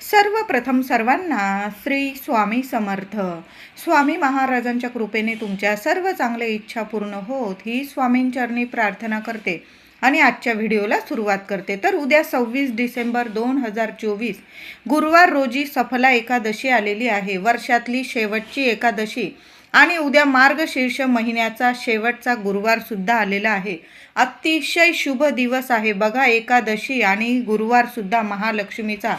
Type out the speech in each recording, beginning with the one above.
सर्वप्रथम सर्वांना श्री स्वामी समर्थ. स्वामी महाराजांच्या कृपेने तुमच्या सर्व चांगल्या इच्छा पूर्ण होत ही स्वामींचरणी प्रार्थना करते आणि आजच्या व्हिडिओला सुरुवात करते. तर उद्या सव्वीस डिसेंबर दोन हजार चोवीस गुरुवार रोजी सफला एकादशी आलेली आहे. वर्षातली शेवटची एकादशी आणि उद्या मार्गशीर्ष महिन्याचा शेवटचा गुरुवारसुद्धा आलेला आहे. अतिशय शुभ दिवस आहे. बघा एकादशी आणि गुरुवारसुद्धा महालक्ष्मीचा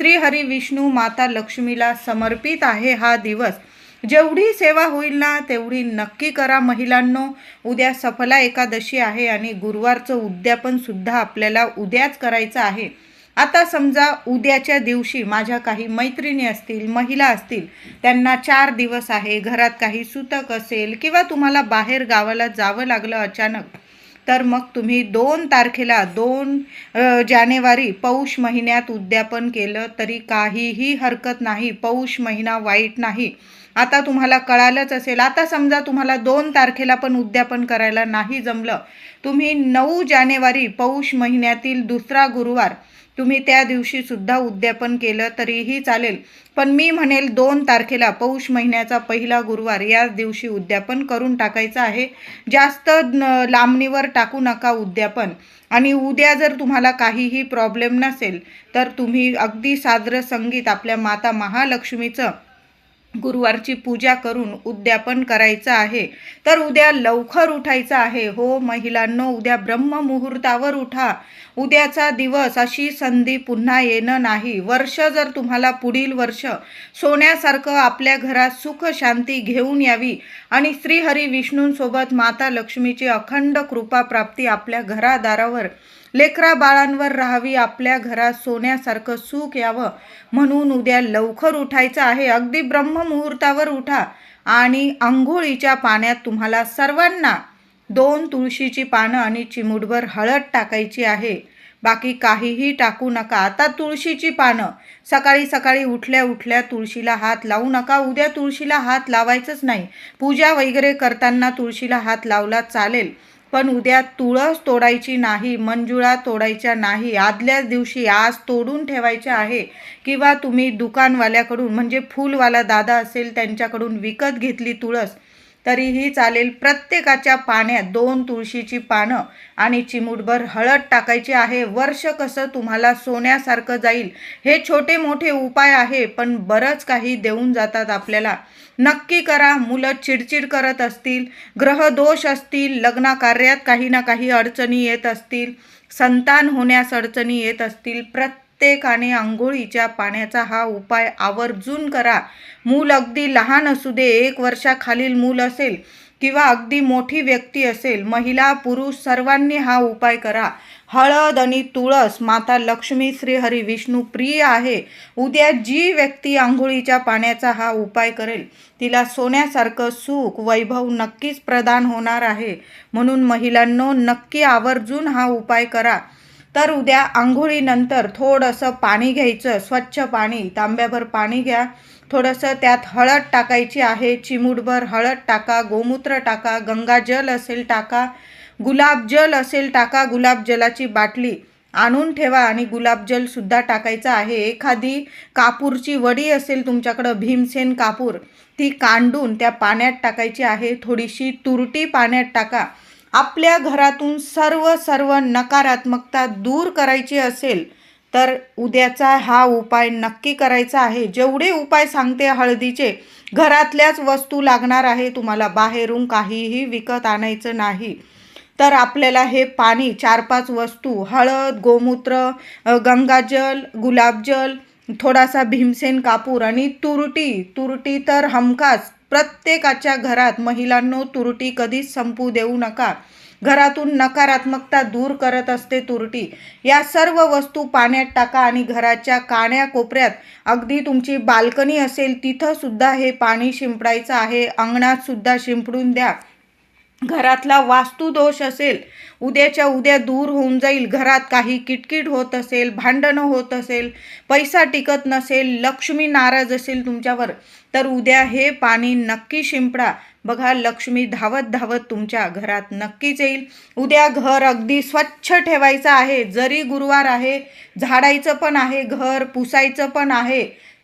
श्री हरी विष्णू माता लक्ष्मीला समर्पित आहे हा दिवस. जेवढी सेवा होईल ना तेवढी नक्की करा महिलांनो. उद्या सफला एकादशी आहे आणि गुरुवारचं उद्यापन सुद्धा आपल्याला उद्याच करायचं आहे. आता समजा उद्याच्या दिवशी माझ्या काही मैत्रिणी असतील महिला असतील त्यांना चार दिवस आहे. घरात काही सुतक असेल किंवा तुम्हाला बाहेर गावाला जावं लागलं अचानक तर मग तुम्ही दोन तारखेला दोन जानेवारी पौष महिन्यात उद्यापन केलं तरी काहीही हरकत नाही पौष महिना वाईट नाही. आता तुम्हाला कळालंच असेल. आता समजा तुम्हाला दोन तारखेला पण उद्यापन करायला नाही जमलं. तुम्ही नऊ जानेवारी पौष महिन्यातील दुसरा गुरुवार तुम्ही त्या दिवशी सुद्धा उद्यापन केलं तरीही चालेल. पण मी म्हणेल दोन तारखेला पौष महिन्याचा पहिला गुरुवार याच दिवशी उद्यापन करून टाकायचं आहे. जास्त न- लांबणीवर टाकू नका उद्यापन. आणि उद्या जर तुम्हाला काहीही प्रॉब्लेम नसेल तर तुम्ही अगदी सादर संगीत आपल्या माता महालक्ष्मीचं गुरुवारची पूजा करून उद्यापन करायचं आहे. तर उद्या लवकर उठायचं आहे. हो महिलांनो उद्या ब्रह्ममुहूर्तावर उठा. उद्याचा दिवस अशी संधी पुन्हा येणं नाही. वर्ष जर तुम्हाला पुढील वर्ष सोन्यासारखं आपल्या घरात सुख शांती घेऊन यावी आणि श्रीहरी विष्णूंसोबत माता लक्ष्मीची अखंड कृपा प्राप्ती आपल्या घरादारावर लेकरा बाळांवर राहावी आपल्या घरात सोन्यासारखं सुख यावं म्हणून उद्या लवकर उठायचं आहे. अगदी ब्रह्ममुहूर्तावर उठा आणि आंघोळीच्या पाण्यात तुम्हाला सर्वांना दोन तुळशीची पानं आणि चिमूटभर हळद टाकायची आहे. बाकी काहीही टाकू नका. आता तुळशीची पानं. सकाळी सकाळी उठल्या उठल्या तुळशीला हात लावू नका. उद्या तुळशीला हात लावायचंच नाही. पूजा वगैरे करताना तुळशीला हात लावला चालेल. पण उद्या तुळस तोडायची नाही मंजुळा तोडायच्या नाही. आदल्याच दिवशी आज तोडून ठेवायच्या आहे. किंवा तुम्ही दुकानवाल्याकडून म्हणजे फूलवाला दादा असेल त्यांच्याकडून विकत घेतली तुळस. तरीही चालेल. प्रत्येकाच्या पाण्यात दोन तुळशीची पानं आणि चिमूटभर हळद टाकायची आहे. वर्ष कसं तुम्हाला सोन्यासारखं जाईल हे छोटे मोठे उपाय आहे पण बरंच काही देऊन जातात आपल्याला. नक्की करा मुलं चिडचिड करत असतील ग्रहदोष असतील लग्न कार्यात काही ना काही अडचणी येत असतील संतान होण्यास अडचणी येत असतील प्रत्येकाने आंघोळीच्या पाण्याचा हा उपाय आवर्जून करा. मूल अगदी लहान असू दे एक वर्षाखालील मूल असेल किंवा अगदी मोठी व्यक्ती असेल महिला पुरुष सर्वांनी हा उपाय करा. हळद आणि तुळस माता लक्ष्मी श्रीहरी विष्णू प्रिय आहे. उद्या जी व्यक्ती आंघोळीच्या पाण्याचा हा उपाय करेल तिला सोन्यासारखं सुख वैभव नक्कीच प्रदान होणार आहे. म्हणून महिलांनो नक्की आवर्जून हा उपाय करा. तर उद्या आंघोळीनंतर थोडंसं पाणी घ्यायचं स्वच्छ पाणी तांब्याभर पाणी घ्या. थोडंसं त्यात हळद टाकायची आहे चिमूटभर हळद टाका गोमूत्र टाका गंगाजल असेल टाका गुलाबजल असेल टाका गुलाबजलाची बाटली आणून ठेवा आणि गुलाबजलसुद्धा टाकायचं आहे. एखादी कापूरची वडी असेल तुमच्याकडं भीमसेन कापूर ती कांडून त्या पाण्यात टाकायची आहे. थोडीशी तुरटी पाण्यात टाका. आपल्या घरातून सर्व सर्व नकारात्मकता दूर करायची असेल तर उद्याचा हा उपाय नक्की करायचा आहे. जेवढे उपाय सांगते हळदीचे घरातल्याच वस्तू लागणार आहे तुम्हाला बाहेरून काहीही विकत आणायचं नाही. तर आपल्याला हे पाणी चार पाच वस्तू हळद गोमूत्र गंगाजल गुलाबजल थोडासा भीमसेन कापूर आणि तुरटी तुरटी तर हमखास प्रत्येकाच्या घरात महिलांनो तुरटी कधीच संपू देऊ नका. घरातून नकारात्मकता दूर करत असते तुरटी. या सर्व वस्तू पाण्यात टाका आणि घराच्या काण्या कोपऱ्यात. अगदी तुमची बाल्कनी असेल तिथंसुद्धा हे पाणी शिंपडायचं आहे. अंगणात सुद्धा शिंपडून द्या. घरातला वास्तुदोष असेल उद्याच्या उद्या दूर होऊन जाईल घरात काही किटकिट होत असेल भांडणं होत असेल पैसा टिकत नसेल लक्ष्मी नाराज असेल तुमच्यावर तर उद्या हे पाणी नक्की शिंपडा. बघा लक्ष्मी धावत धावत तुमच्या घरात नक्कीच येईल. उद्या घर अगदी स्वच्छ ठेवायचं आहे जरी गुरुवार आहे झाडायचं पण आहे घर पुसायचं पण आहे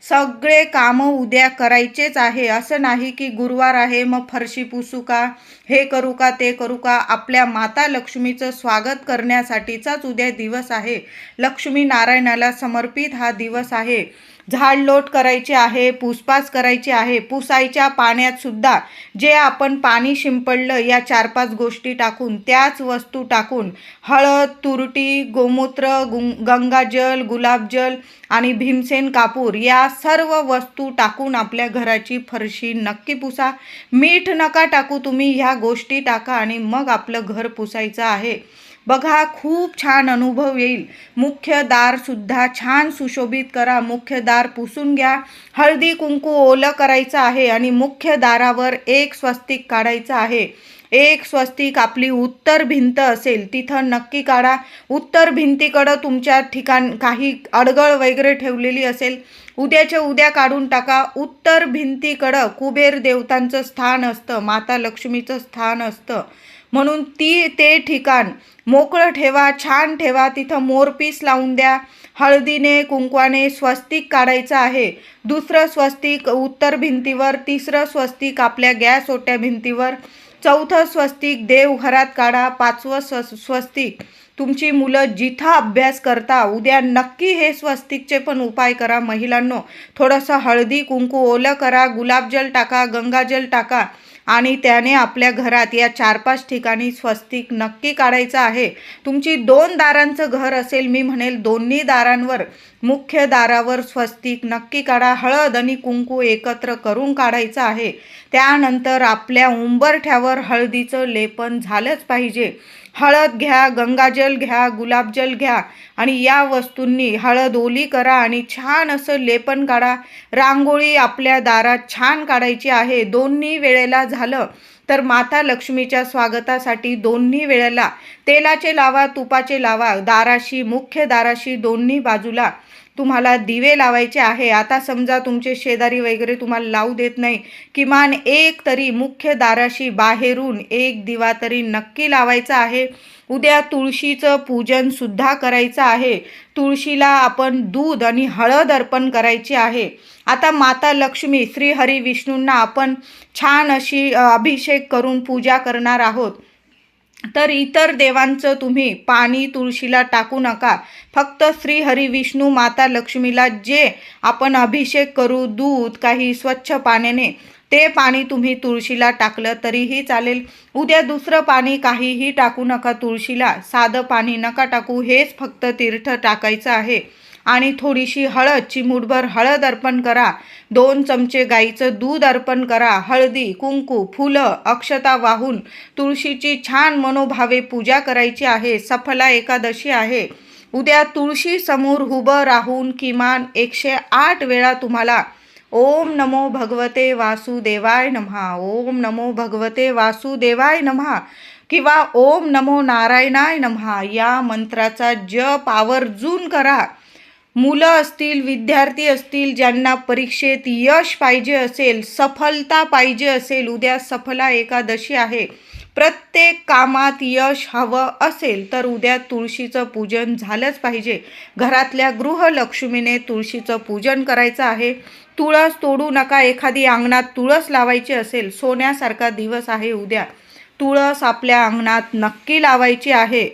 सगळे कामं उद्या करायचेच आहे. असं नाही की गुरुवार आहे मग फरशी पुसू का हे करू का ते करू का. आपल्या माता लक्ष्मीचं स्वागत करण्यासाठीचाच उद्या दिवस आहे. लक्ष्मी नारायणाला समर्पित हा दिवस आहे. झाडलोट करायची आहे पुसपास करायची आहे पुसायच्या पाण्यात सुद्धा जे आपण पाणी शिंपडलं या चार पाच गोष्टी टाकून त्याच वस्तू टाकून हळद तुरटी गोमूत्र गुं गंगाजल गुलाबजल आणि भीमसेन कापूर या सर्व वस्तू टाकून आपल्या घराची फरशी नक्की पुसा. मीठ नका टाकू तुम्ही ह्या गोष्टी टाका आणि मग आपलं घर पुसायचं आहे. बघा खूप छान अनुभव येईल. मुख्य दारसुद्धा छान सुशोभित करा. मुख्य दार पुसून घ्या. हळदी कुंकू ओलं करायचं आहे आणि मुख्य दारावर एक स्वस्तिक काढायचं आहे. एक स्वस्तिक आपली उत्तर भिंत असेल तिथं नक्की काढा. उत्तर भिंतीकडं तुमच्या ठिकाण काही अडगळ वगैरे ठेवलेली असेल उद्याच्या उद्या काढून टाका. उत्तर भिंतीकडं कुबेर देवतांचं स्थान असतं माता लक्ष्मीचं स्थान असतं. म्हणून ती ते ठिकाण मोकळं ठेवा छान ठेवा तिथं मोरपीस लावून द्या. हळदीने कुंकवाने स्वस्तिक काढायचं आहे. दुसरं स्वस्तिक उत्तर भिंतीवर तिसरं स्वस्तिक आपल्या गॅस ओट्या भिंतीवर चौथं स्वस्तिक देवघरात काढा पाचवं स्व स्वस्तिक तुमची मुलं जिथं अभ्यास करता उद्या नक्की हे स्वस्तिकचे पण उपाय करा महिलांनो. थोडंसं हळदी कुंकू ओलं करा गुलाबजल टाका गंगाजल टाका. आणि त्याने आपल्या घरात या चार पाच ठिकाणी स्वस्तिक नक्की काढायचं आहे. तुमची दोन दारांचं घर असेल मी म्हणेल दोन्ही दारांवर मुख्य दारावर स्वस्तिक नक्की काढा हळद आणि कुंकू एकत्र करून काढायचं आहे. त्यानंतर आपल्या उंबरठ्यावर हळदीचं लेपन झालंच पाहिजे. हळद घ्या गंगाजल घ्या गुलाबजल घ्या आणि या वस्तूंनी हळद ओली करा आणि छान असं लेपन काढा. रांगोळी आपल्या दारात छान काढायची आहे. दोन्ही वेळेला झालं तर माता लक्ष्मीच्या स्वागतासाठी दोन्ही वेळेला तेलाचे लावा तुपाचे लावा दाराशी मुख्य दाराशी दोन्ही बाजूला तुम्हाला दिवे लावायचे आहे. आता समजा तुमचे शेजारी वगैरे तुम्हाला लावू देत नाही. किमान एक तरी मुख्य दाराशी बाहेरून एक दिवा तरी नक्की लावायचा आहे. उद्या तुळशीचं पूजनसुद्धा करायचं आहे. तुळशीला आपण दूध आणि हळद अर्पण करायची आहे. आता माता लक्ष्मी श्री हरी विष्णूंना आपण छान अशी अभिषेक करून पूजा करणार आहोत. तर इतर देवांचं तुम्ही पाणी तुळशीला टाकू नका. फक्त श्री हरी विष्णू माता लक्ष्मीला जे आपण अभिषेक करू दूध काही स्वच्छ पाण्याने ते पाणी तुम्ही तुळशीला टाकलं तरीही चालेल. उद्या दुसरं पाणी काहीही टाकू नका तुळशीला. साधं पाणी नका टाकू. हेच फक्त तीर्थ टाकायचं आहे. आणि थोडीशी हळद चिमूटभर हळद अर्पण करा. दोन चमचे गाईचं दूध अर्पण करा. हळदी कुंकू फुलं अक्षता वाहून तुळशीची छान मनोभावे पूजा करायची आहे. सफला एकादशी आहे. उद्या तुळशी समोर उभं राहून किमान एकशे आठ वेळा तुम्हाला ओम नमो भगवते वासुदेवाय नमहा. ओम नमो भगवते वासुदेवाय नमहा किंवा ओम नमो नारायणाय नमहा. या मंत्राचा जप आवर्जून करा. मुलं असतील विद्यार्थी असतील ज्यांना परीक्षेत यश पाहिजे असेल सफलता पाहिजे असेल उद्या सफला एकादशी आहे. प्रत्येक कामात यश हवं असेल तर उद्या तुळशीचं पूजन झालंच पाहिजे. घरातल्या गृहलक्ष्मीने तुळशीचं पूजन करायचं आहे. तुळस तोडू नका एखादी अंगणात तुळस लावायची असेल सोन्यासारखा दिवस आहे उद्या. तुळस आपल्या अंगणात नक्की लावायची आहे.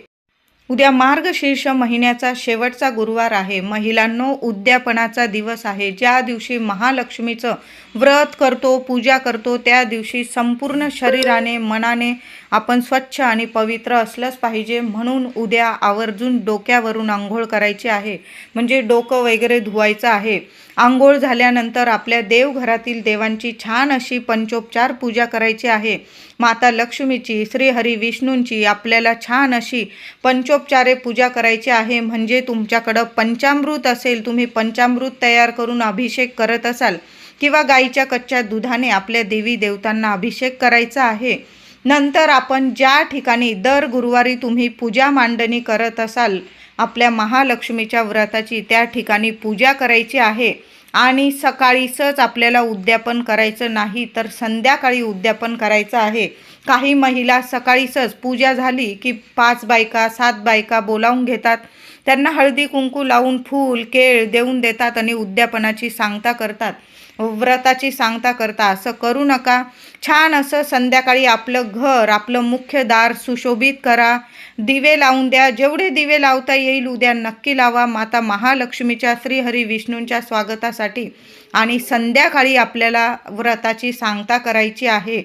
उद्या मार्गशीर्ष महिन्याचा शेवटचा गुरुवार आहे. महिलांनो उद्यापनाचा दिवस आहे. ज्या दिवशी महालक्ष्मीचं व्रत करतो पूजा करतो त्या दिवशी संपूर्ण शरीराने मनाने आपण स्वच्छ आणि पवित्र असलंच पाहिजे. म्हणून उद्या आवर्जून डोक्यावरून आंघोळ करायची आहे. म्हणजे डोकं वगैरे धुवायचं आहे. आंघोळ झाल्यानंतर आपल्या देवघरातील देवांची छान अशी पंचोपचार पूजा करायची आहे. माता लक्ष्मीची श्रीहरी विष्णूंची आपल्याला छान अशी पंचोपचारे पूजा करायची आहे. म्हणजे तुमच्याकडं पंचामृत असेल तुम्ही पंचामृत तयार करून अभिषेक करत असाल किंवा गाईच्या कच्च्या दुधाने आपल्या देवी देवतांना अभिषेक करायचा आहे. नंतर आपण ज्या ठिकाणी दर गुरुवारी तुम्ही पूजा मांडणी करत असाल आपल्या महालक्ष्मीच्या व्रताची त्या ठिकाणी पूजा करायची आहे. आणि सकाळीसच आपल्याला उद्यापन करायचं नाही तर संध्याकाळी उद्यापन करायचं आहे. काही महिला सकाळीसच पूजा झाली की पाच बायका सात बायका बोलावून घेतात. त्यांना हळदी कुंकू लावून फूल केळ देऊन देतात आणि उद्यापनाची सांगता करतात. व्रताची सांगता करता असं करू नका. छान असं संध्याकाळी आपलं घर आपलं मुख्य दार सुशोभित करा. दिवे लावून द्या. जेवढे दिवे लावता येईल उद्या नक्की लावा. माता महालक्ष्मीच्या श्रीहरी विष्णूंच्या स्वागतासाठी. आणि संध्याकाळी आपल्याला व्रताची सांगता करायची आहे.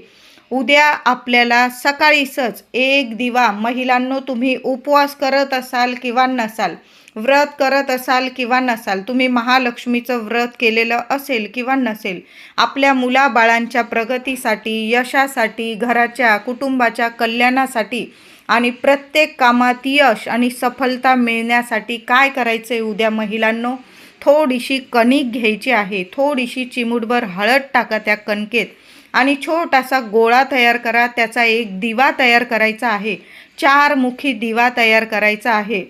उद्या आपल्याला सकाळीच एक दिवा. महिलांनो तुम्ही उपवास करत असाल किंवा नसाल व्रत करत असाल किंवा नसाल तुम्ही महालक्ष्मीचं व्रत केलेलं असेल किंवा नसेल आपल्या मुलाबाळांच्या प्रगतीसाठी यशासाठी घराच्या कुटुंबाच्या कल्याणासाठी आणि प्रत्येक कामात यश आणि सफलता मिळण्यासाठी काय करायचं आहे उद्या महिलांनो? थोडीशी कणिक घ्यायची आहे. थोडीशी चिमुटभर हळद टाका त्या कणकेत आणि छोटासा गोळा तयार करा. त्याचा एक दिवा तयार करायचा आहे. चार मुखी दिवा तयार करायचा आहे.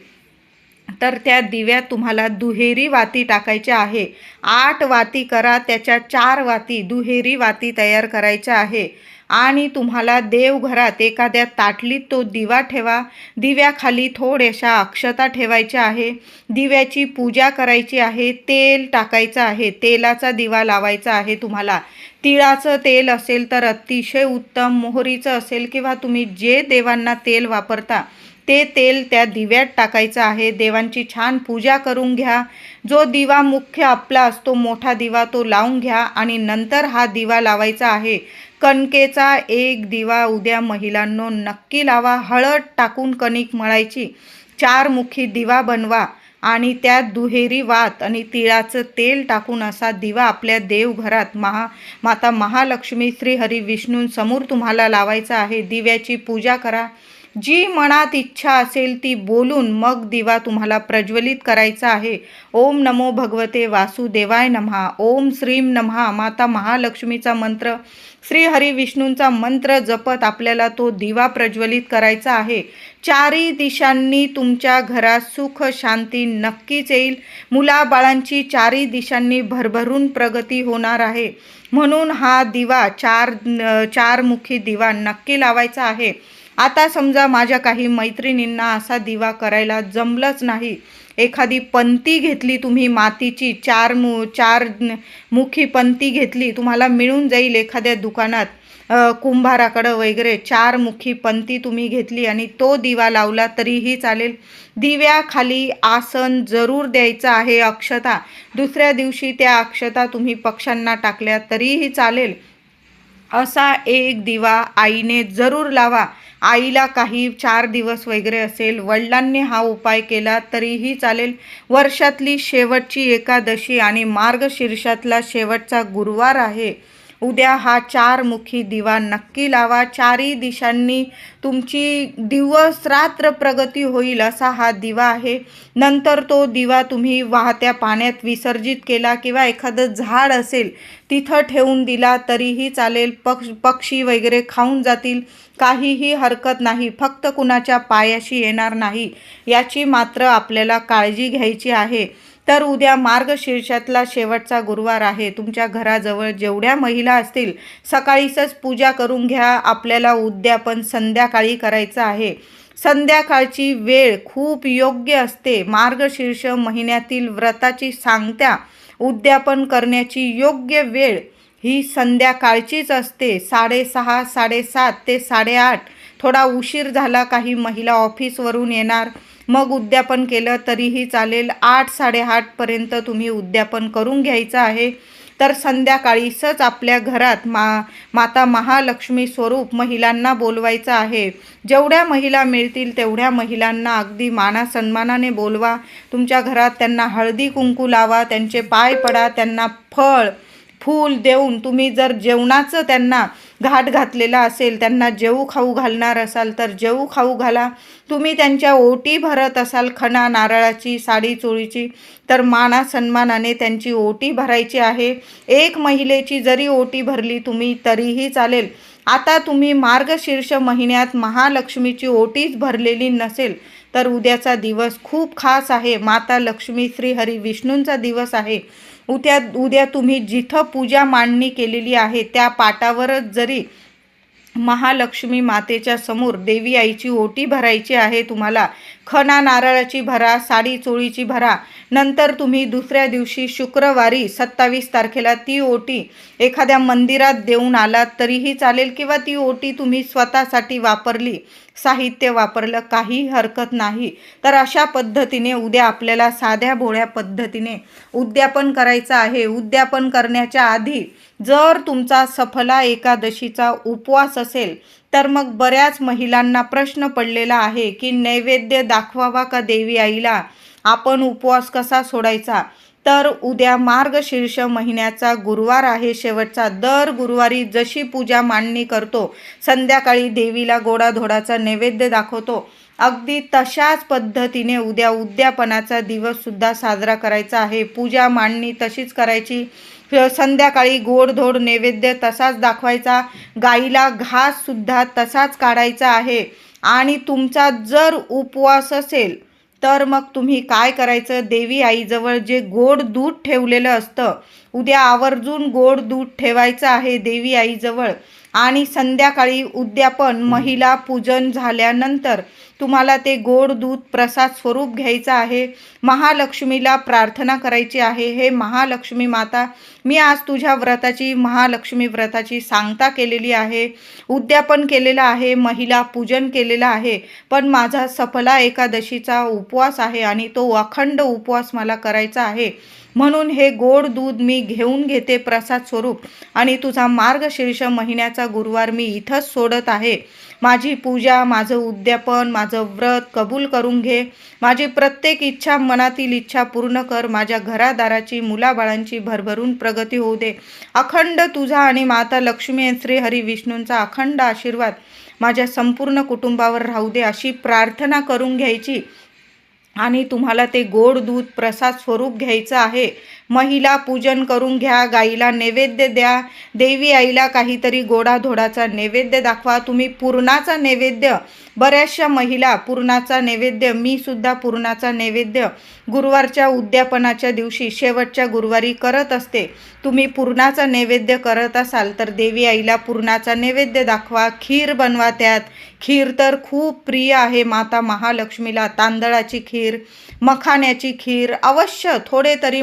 तर त्या दिव्यात तुम्हाला दुहेरी वाती टाकायच्या आहे. आठ वाती करा त्याच्या चार वाती दुहेरी वाती तयार करायच्या आहे. आणि तुम्हाला देवघरात एखाद्या ताटलीत तो दिवा ठेवा. दिव्याखाली थोड्याशा अक्षता ठेवायच्या आहे. दिव्याची पूजा करायची आहे. तेल टाकायचं आहे. तेलाचा दिवा लावायचा आहे तुम्हाला. तिळाचं तेल असेल तर अतिशय उत्तम. मोहरीचं असेल किंवा तुम्ही जे देवांना तेल वापरता ते तेल त्या दिव्यात टाकायचं आहे. देवांची छान पूजा करून घ्या. जो दिवा मुख्य आपला असतो मोठा दिवा तो लावून घ्या आणि नंतर हा दिवा लावायचा आहे. कणकेचा एक दिवा उद्या महिलांनो नक्की लावा. हळद टाकून कणिक मळायची. चार मुखी दिवा बनवा आणि त्यात दुहेरी वात आणि तिळाचं तेल टाकून असा दिवा आपल्या देवघरात महा माता महालक्ष्मी श्री हरी विष्णूंसमोर तुम्हाला लावायचा आहे. दिव्याची पूजा करा. जी मनात इच्छा असेल ती बोलून मग दिवा तुम्हाला प्रज्वलित करायचा आहे. ओम नमो भगवते वासुदेवाय नमहा. ओम श्रीम नमहा. माता महालक्ष्मीचा मंत्र श्री हरी विष्णूंचा मंत्र जपत आपल्याला तो दिवा प्रज्वलित करायचा आहे. चारी दिशांनी तुमच्या घरात सुख शांती नक्कीच येईल. मुलाबाळांची चारी दिशांनी भरभरून प्रगती होणार आहे. म्हणून हा दिवा चार चारमुखी दिवा नक्की लावायचा आहे. आता समजा माझ्या काही मैत्रिणींना असा दिवा करायला जमलंच नाही. एखादी पंती घेतली तुम्ही मातीची चार मु चार मुखी पंती घेतली तुम्हाला मिळून जाईल एखाद्या दुकानात. कुंभाराकडं वगैरे चार मुखी पंती तुम्ही घेतली आणि तो दिवा लावला तरीही चालेल. दिव्याखाली आसन जरूर द्यायचं आहे अक्षता. दुसऱ्या दिवशी त्या अक्षता तुम्ही पक्ष्यांना टाकल्या तरीही चालेल. असा एक दिवा आईने जरूर लावा. आईला काही चार दिवस वगैरे असेल वडिलांनी हा उपाय केला तरीही चालेल. वर्षातली शेवटची एकादशी आणि मार्गशीर्षातला शेवटचा गुरुवार आहे. उद्या हा चार मुखी दिवा नक्की लावा. चारही दिशांनी तुमची दिवस रात्र प्रगती होईल असा हा दिवा आहे. नंतर तो दिवा तुम्ही वाहत्या पाण्यात विसर्जित केला किंवा एखादं झाड असेल तिथं ठेवून दिला तरीही चालेल. पक्ष पक्षी वगैरे खाऊन जातील. काहीही हरकत नाही. फक्त कुणाच्या पायाशी येणार नाही. याची मात्र आपल्याला काळजी घ्यायची आहे. तर उद्या मार्गशीर्षातला शेवटचा गुरुवार आहे. तुमच्या घराजवळ जेवढ्या महिला असतील सकाळीच पूजा करून घ्या. आपल्याला उद्यापन संध्याकाळी करायचं आहे. संध्याकाळची वेळ खूप योग्य असते. मार्गशीर्ष महिन्यातील व्रताची सांगत्या उद्यापन करण्याची योग्य वेळ ही संध्याकाळचीच असते. साडेसहा साडेसात ते साडेआठ थोडा उशीर झाला काही महिला ऑफिसवरून येणार. मग उद्यापन केलं तरीही चालेल. आठ साडेआठपर्यंत तुम्ही उद्यापन करून घ्यायचं आहे. तर संध्याकाळीसच आपल्या घरात मा माता महालक्ष्मी स्वरूप महिलांना बोलवायचं आहे. जेवढ्या महिला मिळतील तेवढ्या महिलांना अगदी माना सन्मानाने बोलवा. तुमच्या घरात त्यांना हळदी कुंकू लावा त्यांचे पाय पडा त्यांना फळ फूल देऊन तुम्ही जर जेवणाचं त्यांना घाट घातलेला असेल त्यांना जेऊ खाऊ घालणार असाल तर जेऊ खाऊ घाला. तुम्ही त्यांच्या ओटी भरत असाल खणा नारळाची साडी चोळीची तर माना सन्मानाने त्यांची ओटी भरायची आहे. एक महिलेची जरी ओटी भरली तुम्ही तरीही चालेल. आता तुम्ही मार्गशीर्ष महिन्यात महालक्ष्मीची ओटीच भरलेली नसेल तर उद्याचा दिवस खूप खास आहे. माता लक्ष्मी श्री हरी विष्णूंचा दिवस आहे. उद्या उद्या तुम्ही जिथं पूजा मांडणी केलेली आहे त्या पाटावरच जरी महालक्ष्मी मातेच्या समोर देवी आईची ओटी भरायची आहे तुम्हाला खना नारळाची भरा साडी चोळीची भरा नंतर तुम्ही दुसऱ्या दिवशी शुक्रवारी सत्तावीस तारखेला ती ओटी एखाद्या मंदिरात देऊन आलात तरीही चालेल किंवा ती ओटी तुम्ही स्वतःसाठी वापरली साहित्य वापरलं काही हरकत नाही. तर अशा पद्धतीने उद्या आपल्याला साध्या भोळ्या पद्धतीने उद्यापन करायचं आहे. उद्यापन करण्याच्या आधी जर तुमचा सफला एकादशीचा उपवास असेल तर मग बऱ्याच महिलांना प्रश्न पडलेला आहे की नैवेद्य दाखवावा का देवी आईला? आपण उपवास कसा सोडायचा? तर उद्या मार्गशीर्ष महिन्याचा गुरुवार आहे. शेवटचा दर गुरुवारी जशी पूजा मांडणी करतो संध्याकाळी देवीला गोडाधोडाचा नैवेद्य दाखवतो. अगदी तशाच पद्धतीने उद्या उद्यापनाचा दिवससुद्धा साजरा करायचा आहे. पूजा मांडणी तशीच करायची. संध्याकाळी गोडधोड नैवेद्य तसाच दाखवायचा. गाईला घाससुद्धा तसाच काढायचा आहे. आणि तुमचा जर उपवास असेल तर मग तुम्ही काय करायचं? देवी आईजवळ जे गोड दूध ठेवलेलं असतं उद्या आवर्जून गोड दूध ठेवायचं आहे देवी आईजवळ. आणि संध्याकाळी उद्यापन महिला पूजन झाल्यानंतर तुम्हाला ते गोड दूध प्रसाद स्वरूप घ्यायचं आहे. महालक्ष्मीला प्रार्थना करायची आहे. हे महालक्ष्मी माता मी आज तुझ्या व्रताची महालक्ष्मी व्रताची सांगता केलेली आहे. उद्यापन केलेलं आहे महिला पूजन केलेलं आहे. पण माझा सफला एकादशीचा उपवास आहे आणि तो अखंड उपवास मला करायचा आहे. म्हणून हे गोड दूध मी घेऊन घेते प्रसाद स्वरूप आणि तुझा मार्गशीर्ष महिन्याचा गुरुवार मी इथंच सोडत आहे. माझी पूजा माझं उद्यापन माझं व्रत कबूल करून घे. माझी प्रत्येक इच्छा मनातील इच्छा पूर्ण कर माझ्या घरादाराची मुलाबाळांची भरभरून प्रगती होऊ दे. अखंड तुझा आणि माता लक्ष्मी श्री हरी विष्णूंचा अखंड आशीर्वाद माझ्या संपूर्ण कुटुंबावर राहू दे अशी प्रार्थना करून घ्यायची. आणि तुम्हाला ते गोड दूध प्रसाद स्वरूप घ्यायचं आहे. महिला पूजन करून घ्या गाईला नैवेद्य द्या. देवी आईला काहीतरी गोडाधोडाचा नैवेद्य दाखवा. तुम्ही पूर्णाचा नैवेद्य. बऱ्याचशा महिला पूर्णाचा नैवेद्य मी सुद्धा पूर्णाचा नैवेद्य गुरुवारच्या उद्यापनाच्या दिवशी शेवटच्या गुरुवारी करत असते. तुम्ही पूर्णाचा नैवेद्य करत असाल तर देवी आईला पूर्णाचा नैवेद्य दाखवा. खीर बनवा त्यात. खीर तर खूप प्रिय आहे माता महालक्ष्मीला. तांदळाची खीर मखाण्याची खीर अवश्य थोडे तरी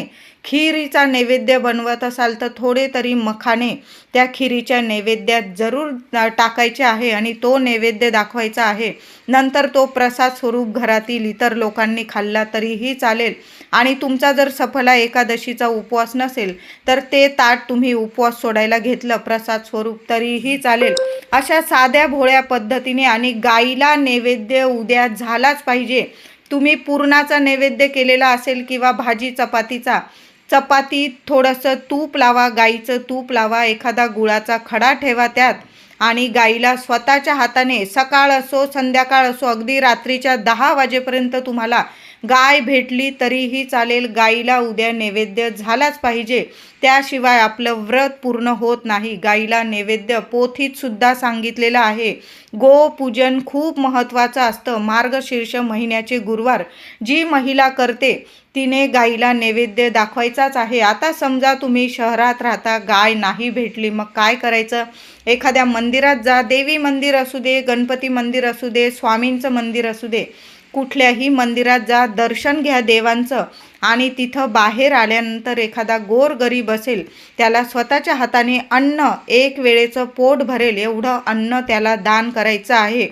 मखाने खिरीचा नैवेद्य बनवत असाल तर थोडे तरी मखाने त्या खिरीच्या नैवेद्यात जरूर टाकायचे आहे आणि तो नैवेद्य दाखवायचा आहे. नंतर तो प्रसाद स्वरूप घरातील इतर लोकांनी खाल्ला तरीही चालेल. आणि तुमचा जर सफला एकादशीचा उपवास नसेल तर ते ताट तुम्ही उपवास सोडायला घेतलं प्रसाद स्वरूप तरीही चालेल. अशा साध्या भोळ्या पद्धतीने आणि गाईला नैवेद्य उद्या झालाच पाहिजे. तुम्ही पूर्णाचा नैवेद्य केलेला असेल किंवा भाजी चपातीचा चपाती थोडंसं तूप लावा गाईचं तूप लावा एखादा गुळाचा खडा ठेवा त्यात आणि गाईला स्वतःच्या हाताने सकाळ असो संध्याकाळ असो अगदी रात्रीच्या दहा वाजेपर्यंत तुम्हाला गाय भेटली तरीही चालेल गाईला उद्या नैवेद्य झालाच पाहिजे. त्याशिवाय आपलं व्रत पूर्ण होत नाही. गाईला नैवेद्य पोथीत सुद्धा सांगितलेलं आहे. गोपूजन खूप महत्त्वाचं असतं. मार्गशीर्ष महिन्याचे गुरुवार. जी महिला करते तिने गाईला नैवेद्य दाखवायचाच आहे. आता समजा तुम्ही शहरात राहता गाय नाही भेटली मग काय करायचं? एखाद्या मंदिरात जा. देवी मंदिर असू दे गणपती मंदिर असू दे स्वामींचं मंदिर असू दे. कुठल्याही मंदिरात जा दर्शन घ्या देवांचं. आणि तिथं बाहेर आल्यानंतर एखादा गोर गरीब असेल त्याला स्वतःच्या हाताने अन्न एक वेळेचं पोट भरेल एवढं अन्न त्याला दान करायचं आहे.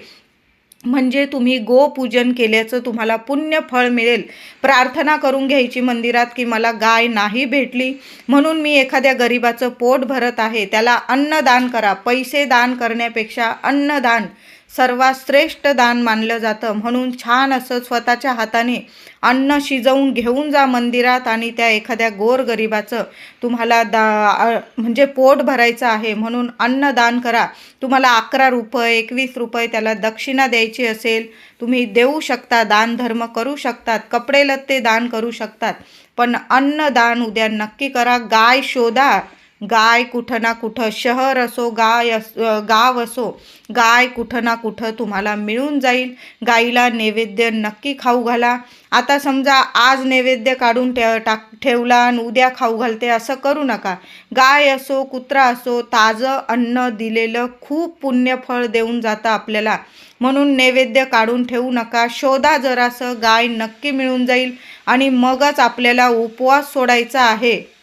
म्हणजे तुम्ही गोपूजन केल्याचं तुम्हाला पुण्य फळ मिळेल. प्रार्थना करून घ्यायची मंदिरात की मला गाय नाही भेटली. म्हणून मी एखाद्या गरिबाचं पोट भरत आहे. त्याला अन्नदान करा. पैसे दान करण्यापेक्षा अन्नदान सर्वात श्रेष्ठ दान मानलं जातं. म्हणून छान असं स्वतःच्या हाताने अन्न शिजवून घेऊन जा मंदिरात आणि त्या एखाद्या गोरगरिबाचं तुम्हाला दा म्हणजे पोट भरायचं आहे. म्हणून अन्नदान करा. तुम्हाला अकरा रुपये एकवीस रुपये त्याला दक्षिणा द्यायची असेल तुम्ही देऊ शकता दानधर्म करू शकतात कपडे लत्ते दान करू शकतात. पण अन्नदान उद्या नक्की करा. गाय शोधा. गाय कुठं ना कुठं शहर असो गाय अस गाव असो गाय कुठं ना कुठं तुम्हाला मिळून जाईल. गाईला नैवेद्य नक्की खाऊ घाला. आता समजा आज नैवेद्य काढून ठे टाक ठेवला आणि उद्या खाऊ घालते असं करू नका. गाय असो कुत्रा असो ताजं अन्न दिलेलं खूप पुण्यफळ देऊन जातं आपल्याला. म्हणून नैवेद्य काढून ठेवू नका. शोधा जरासं गाय नक्की मिळून जाईल. आणि मगच आपल्याला उपवास सोडायचा आहे.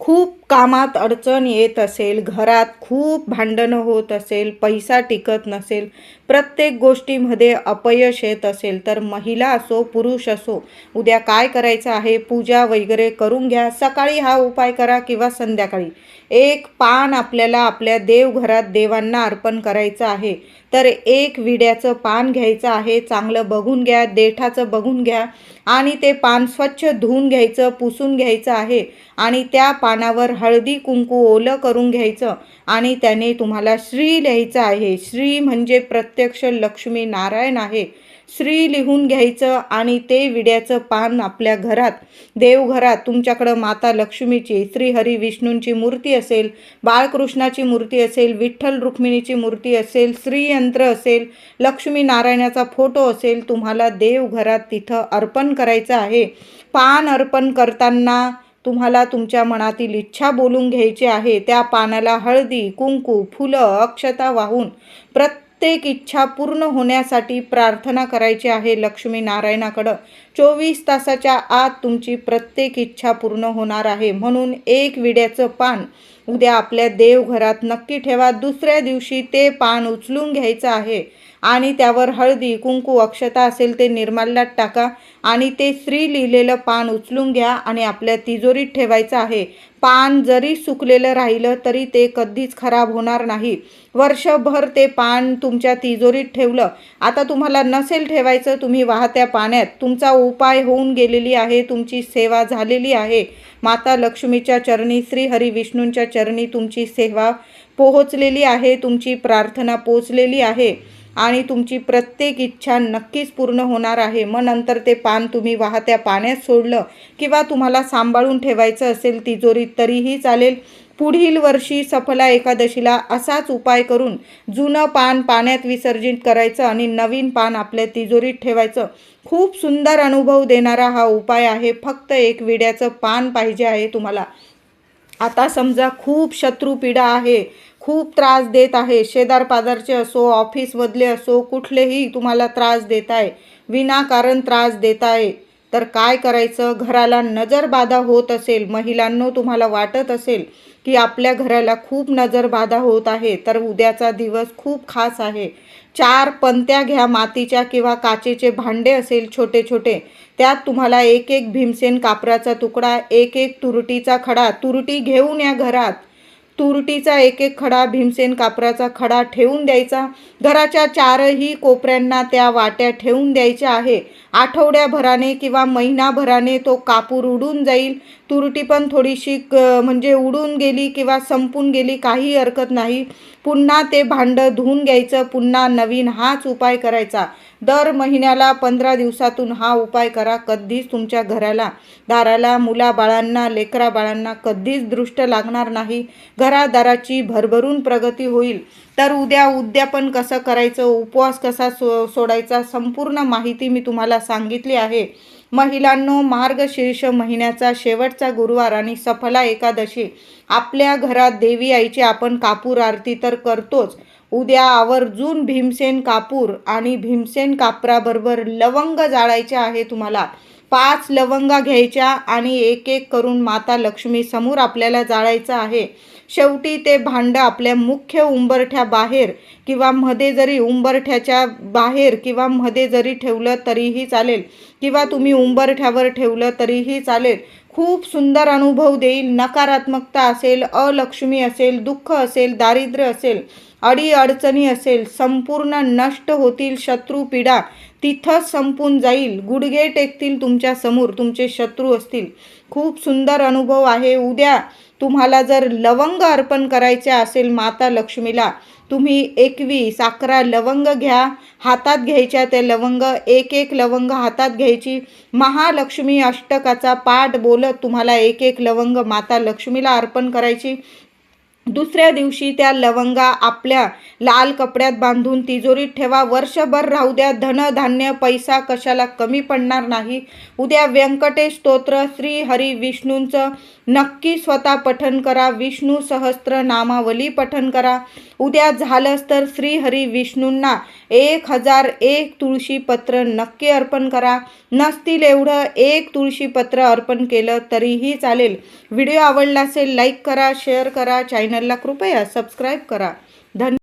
खूप कामात अडचण येत असेल घरात खूप भांडणं होत असेल पैसा टिकत नसेल प्रत्येक गोष्टीमध्ये अपयश येत असेल तर महिला असो पुरुष असो उद्या काय करायचं आहे पूजा वगैरे करून घ्या सकाळी हा उपाय करा किंवा संध्याकाळी. एक पान आपल्याला आपल्या देवघरात देवांना अर्पण करायचं आहे. तर एक विड्याचं पान घ्यायचं आहे. चांगलं बघून घ्या देठाचं बघून घ्या आणि ते पान स्वच्छ धुवून घ्यायचं पुसून घ्यायचं आहे आणि त्या पानावर हळदी कुंकू ओलं करून घ्यायचं आणि त्याने तुम्हाला श्री लिहायचं आहे. श्री म्हणजे प्रत्यक्ष लक्ष्मी नारायण आहे. श्री लिहून घ्यायचं आणि ते विड्याचं पान आपल्या घरात देवघरात तुमच्याकडं माता लक्ष्मीची श्रीहरी विष्णूंची मूर्ती असेल बाळकृष्णाची मूर्ती असेल विठ्ठल रुक्मिणीची मूर्ती असेल श्रीयंत्र असेल लक्ष्मी नारायणाचा फोटो असेल तुम्हाला देवघरात तिथं अर्पण करायचं आहे. पान अर्पण करताना तुम्हाला तुमच्या मनातील इच्छा बोलून घ्यायची आहे. त्या पानाला हळदी कुंकू फुलं अक्षता वाहून प्रत्येक प्रत्येक इच्छा पूर्ण होण्यासाठी प्रार्थना करायची आहे लक्ष्मी नारायणाकडं चोवीस तासाच्या आत तुमची प्रत्येक इच्छा पूर्ण होणार आहे. म्हणून एक विड्याचं पान उद्या आपल्या देवघरात नक्की ठेवा. दुसऱ्या दिवशी ते पान उचलून घ्यायचं आहे. आणि त्यावर हळदी कुंकू अक्षता असेल ते निर्माल्यात टाका आणि ते श्री लिहिलेलं पान उचलून घ्या आणि आपल्या तिजोरीत ठेवायचं आहे. पान जरी सुकलेलं राहिलं तरी ते कधीच खराब होणार नाही. वर्षभर ते पान तुमच्या तिजोरीत ठेवलं. आता तुम्हाला नसेल ठेवायचं तुम्ही वाहत्या पाण्यात. तुमचा उपाय होऊन गेलेली आहे तुमची सेवा झालेली आहे. माता लक्ष्मीच्या चरणी श्री हरी विष्णूंच्या चरणी तुमची सेवा पोहोचलेली आहे तुमची प्रार्थना पोचलेली आहे. आणि तुमची प्रत्येक इच्छा नक्कीच पूर्ण होणार आहे. मग नंतर ते पान तुम्ही वाहत्या पाण्यात सोडलं किंवा तुम्हाला सांभाळून ठेवायचं असेल तिजोरीत तरीही चालेल. पुढील वर्षी सफला एकादशीला असाच उपाय करून जुनं पान पाण्यात विसर्जित करायचं आणि नवीन पान आपल्या तिजोरीत ठेवायचं. खूप सुंदर अनुभव देणारा हा उपाय आहे. फक्त एक विड्याचं पान पाहिजे आहे तुम्हाला. आता समजा खूप शत्रुपीडा आहे. खूप त्रास देत आहे. शेजार पाजारचे असो ऑफिसमधले असो कुठलेही तुम्हाला त्रास देत आहे. विनाकारण त्रास देत आहे. तर काय करायचं? घराला नजरबाधा होत असेल. महिलांनो तुम्हाला वाटत असेल की आपल्या घराला खूप नजरबाधा होत आहे. तर उद्याचा दिवस खूप खास आहे. चार पंत्या घ्या. मातीच्या किंवा काचेचे भांडे असेल छोटे छोटे. त्यात तुम्हाला एक एक भीमसेन कापराचा तुकडा एक एक तुरटीचा खडा तुरटी घेऊन या घरात. तुरटीचा एक एक खडा भीमसेन कापराचा खडा ठेवून द्यायचा. घराच्या चारही कोपऱ्यांना त्या वाट्या ठेवून द्यायच्या आहे. आठवड्याभराने किंवा महिनाभराने तो कापूर उडून जाईल. तुरटी पण थोडीशी क म्हणजे उडून गेली किंवा संपून गेली काही हरकत नाही. पुन्हा ते भांडं धुवून घ्यायचं पुन्हा नवीन हाच उपाय करायचा. दर महिन्याला पंधरा दिवसातून हा उपाय करा. कधीच तुमच्या घराला दाराला मुलाबाळांना लेकरा बाळांना कधीच दृष्ट लागणार नाही. घरादाराची भरभरून प्रगती होईल. तर उद्या उद्यापन कसं करायचं उपवास कसा सो सोडायचा संपूर्ण माहिती मी तुम्हाला सांगितली आहे. महिलांनो मार्गशीर्ष महिन्याचा शेवटचा गुरुवार आणि सफला एकादशी. आपल्या घरात देवी आईची आपण कापूर आरती तर करतोच. उद्या आवर्जून भीमसेन कापूर आणि भीमसेन कापराबरोबर लवंग जाळायचे आहे तुम्हाला. पाच लवंगा घ्यायच्या आणि एक एक करून माता लक्ष्मी समोर आपल्याला जाळायचं आहे. शेवटी ते भांडं आपल्या मुख्य उंबरठ्या बाहेर किंवा मध्ये जरी उंबरठ्याच्या बाहेर किंवा मध्ये जरी ठेवलं तरीही चालेल किंवा तुम्ही उंबरठ्यावर ठेवलं तरीही चालेल. खूप सुंदर अनुभव देईल नकारात्मकता असेल अलक्ष्मी असेल दुःख असेल दारिद्र्य असेल. अडीअडचणी असेल संपूर्ण नष्ट होतील शत्रू पीडा. तिथंच संपून जाईल. गुडघे टेकतील तुमच्यासमोर. तुमचे शत्रू असतील. खूप सुंदर अनुभव आहे. उद्या तुम्हाला जर लवंग अर्पण करायचे असेल माता लक्ष्मीला तुम्ही एकवीस अकरा लवंग घ्या. हातात घ्यायच्या त्या लवंग एक एक लवंग हातात घ्यायची. महालक्ष्मी अष्टकाचा पाठ बोलत तुम्हाला एक एक लवंग माता लक्ष्मीला अर्पण करायची. दुसऱ्या दिवशी त्या लवंगा आपल्या लाल कपड्यात बांधून तिजोरीत ठेवा. वर्षभर राहू द्या. धन धान्य पैसा कशाला कमी पडणार नाही. उद्या व्यंकटेश स्तोत्र श्री हरी विष्णूंचं नक्की स्वतः पठन करा. विष्णू सहस्त्र नामावली पठन करा. उद्या झालंच तर श्रीहरी विष्णूंना एक हजार एक तुळशीपत्र नक्की अर्पण करा. नसतील एवढं एक तुळशीपत्र अर्पण केलं तरीही चालेल. व्हिडिओ आवडला असेल लाईक करा शेअर करा. चॅनलला कृपया सबस्क्राईब करा. धन्य